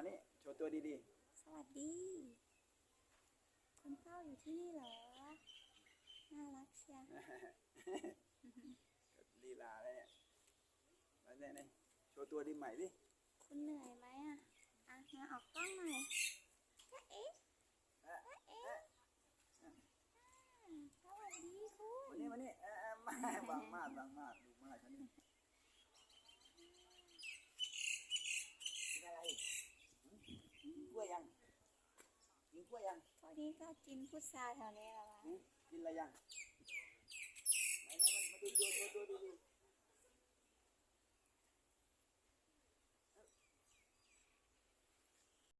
มานี่โชว์ตัวดีสวัสดีคนเฝ้าอยู่ที่นี่เหรอ น่ารักเชียวๆลีลาเลยเนี่ยมาเนี่ยเนี่ยโชว์ตัวดีใหม่ดิคุณเหนื่อยไหมอะ อะ มาออกกล้องหน่อยจ๊ะเอ๊ะเอ๊ะจ๊ะเอ๊ะเอ๊ะอ่าสวัสดีคุมาณ นี่มานี่เอ๊ะเอ๊ะมาบางมากบางมากดูมากฉันนี่กินอะไรหืมกล้วยยัง กินกล้วยยัง พวกนี้ก็กินพุทราแถวนี้แหละวะหืมกินอะไรยัง